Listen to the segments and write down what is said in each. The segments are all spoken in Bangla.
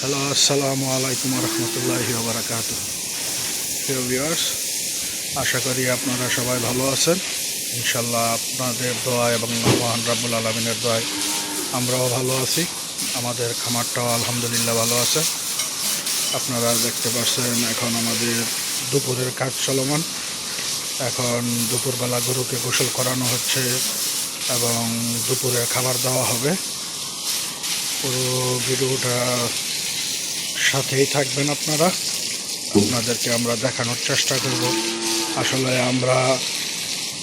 হ্যালো, আসসালামু আলাইকুম রহমতুল্লাহি বারাকাত প্রিয় ভিউয়ার্স আশা করি আপনারা সবাই ভালো আছেন। ইনশাল্লাহ আপনাদের দোয়া এবং মহান রাব্বুল আলমিনের দোয়ায় আমরাও ভালো আছি। আমাদের খামারটাও আলহামদুলিল্লাহ ভালো আছে। আপনারা দেখতে পাচ্ছেন এখন আমাদের দুপুরের কাজ চলমান। এখন দুপুরবেলা গরুকে গোসল করানো হচ্ছে এবং দুপুরে খাবার দেওয়া হবে। পুরো ভিডিওটা সাথেই থাকবেন আপনারা। আপনাদেরকে আমরা দেখানোর চেষ্টা করব। আসলে আমরা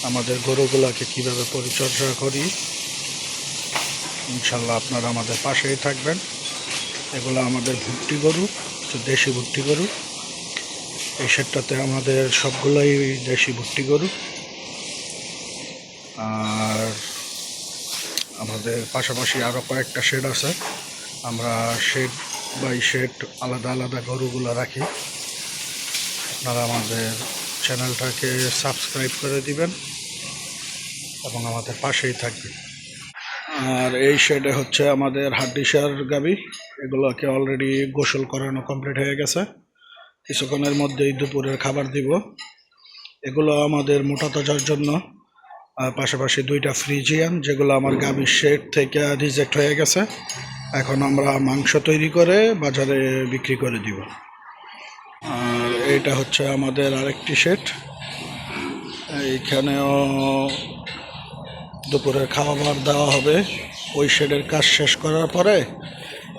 আমাদের গরুগুলোকে কীভাবে পরিচর্যা করি, ইনশাল্লাহ আপনারা আমাদের পাশেই থাকবেন। এগুলো আমাদের ভুট্টি গরু দেশি ভুট্টি গরু। এই সেটটাতে আমাদের সবগুলোই দেশি ভুট্টি গরু। আর আমাদের পাশাপাশি আরও কয়েকটা শেড আছে। আমরা শেড বাই শেড আলাদা আলাদা গরুগুলো রাখি। আপনারা আমাদের চ্যানেলটাকে সাবস্ক্রাইব করে দিবেন এবং আমাদের পাশেই থাকবেন। আর এই শেডে হচ্ছে আমাদের হাড্ডিসার গাবি। এগুলোকে অলরেডি গোসল করানো কমপ্লিট হয়ে গেছে। কিছুক্ষণের মধ্যেই দুপুরের খাবার দিব। এগুলো আমাদের মোটা তাজার জন্য। পাশাপাশি দুইটা ফ্রিজিয়ান, যেগুলো আমার গাভীর শেড থেকে রিজেক্ট হয়ে গেছে। এখন আমরা মাংস তৈরি করে বাজারে বিক্রি করে দিব। আর এটা হচ্ছে আমাদের আরেকটি শেড এইখানেও দুপুরের খাবার দেওয়া হবে। ওই শেডের কাজ শেষ করার পরে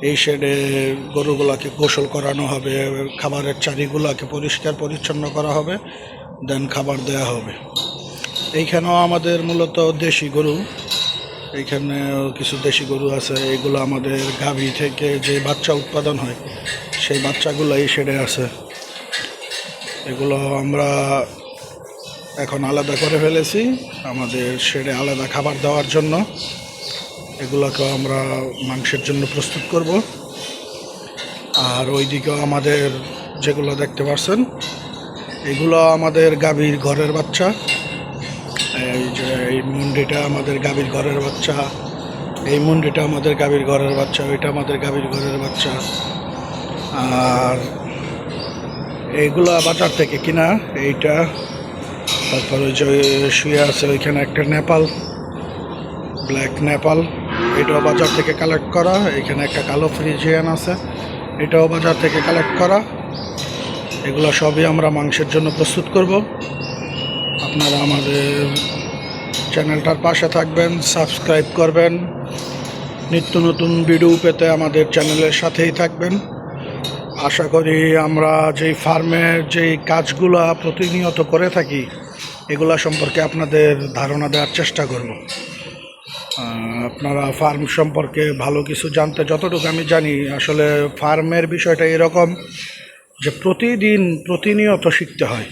এই শেডে গরুগুলাকে গোসল করানো হবে, খাবারের চারিগুলাকে পরিষ্কার পরিচ্ছন্ন করা হবে, দেন খাবার দেওয়া হবে। এইখানেও আমাদের মূলত দেশি গরু। এইখানেও কিছু দেশি গরু আছে, এগুলো আমাদের গাভী থেকে যে বাচ্চা উৎপাদন হয়, সেই বাচ্চাগুলো এই শেডে আছে। এগুলো আমরা এখন আলাদা করে ফেলেছি, আমাদের শেডে আলাদা খাবার দেওয়ার জন্য। এগুলোকে আমরা মাংসের জন্য প্রস্তুত করব। আর ওইদিকেও আমাদের যেগুলো দেখতে পাচ্ছেন এগুলো আমাদের গাভীর ঘরের বাচ্চা। এই যে এই মুন্ডিটা আমাদের গাভীর ঘরের বাচ্চা, এই মুন্ডিটা আমাদের গাভীর ঘরের বাচ্চা, ওইটা আমাদের গাভীর ঘরের বাচ্চা। আর এইগুলো বাজার থেকে কিনা, এইটা, তারপর ওই যে শুয়ে আছে ওইখানে একটা নেপাল, ব্ল্যাক নেপাল, এটাও বাজার থেকে কালেক্ট করা। এখানে একটা কালো ফ্রিজিয়ান আছে, এটাও বাজার থেকে কালেক্ট করা। এগুলো সবই আমরা মাংসের জন্য প্রস্তুত করব। আপনারা আমাদের চ্যানেলটার পাশে থাকবেন, সাবস্ক্রাইব করবেন। নিত্য নতুন ভিডিও পেতে আমাদের চ্যানেলের সাথেই থাকবেন। আশা করি আমরা যেই ফার্মের যেই কাজগুলো প্রতিনিয়ত করে থাকি, এগুলা সম্পর্কে আপনাদের ধারণা দেওয়ার চেষ্টা করব। আপনারা ফার্ম সম্পর্কে ভালো কিছু জানতে যতটুকু আমি জানি, আসলে ফার্মের বিষয়টা এরকম যে প্রতিদিন প্রতিনিয়ত শিখতে হয়।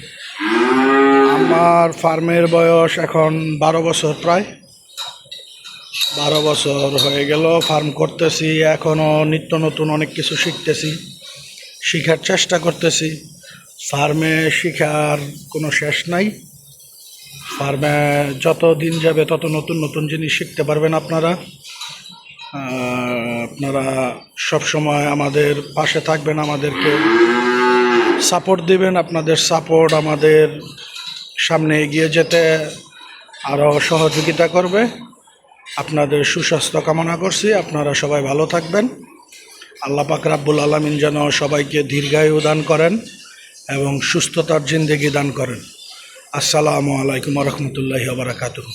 আমার ফার্মের বয়স এখন বারো বছর প্রায়। বারো বছর হয়ে গেল, ফার্ম করতেছি এখনও নিত্য নতুন অনেক কিছু শিখতেছি, শিখার চেষ্টা করতেছি। ফার্মে শিখার কোনো শেষ নাই। ফার্মে যত দিন যাবে তত নতুন নতুন জিনিস শিখতে পারবেন আপনারা। আপনারা সব সময় আমাদের পাশে থাকবেন, আমাদেরকে সাপোর্ট দিবেন। আপনাদের সাপোর্ট আমাদের সামনে এগিয়ে যেতে আরও সহযোগিতা করবে। আপনাদের সুস্বাস্থ্য কামনা করছি। আপনারা সবাই ভালো থাকবেন। আল্লাহ পাক রাব্বুল আলমিন যেন সবাইকে দীর্ঘায়ু দান করেন এবং সুস্থতার জিন্দেগি দান করেন। আসসালামু আলাইকুম রহমতুল্লাহি বারাকাতুহ।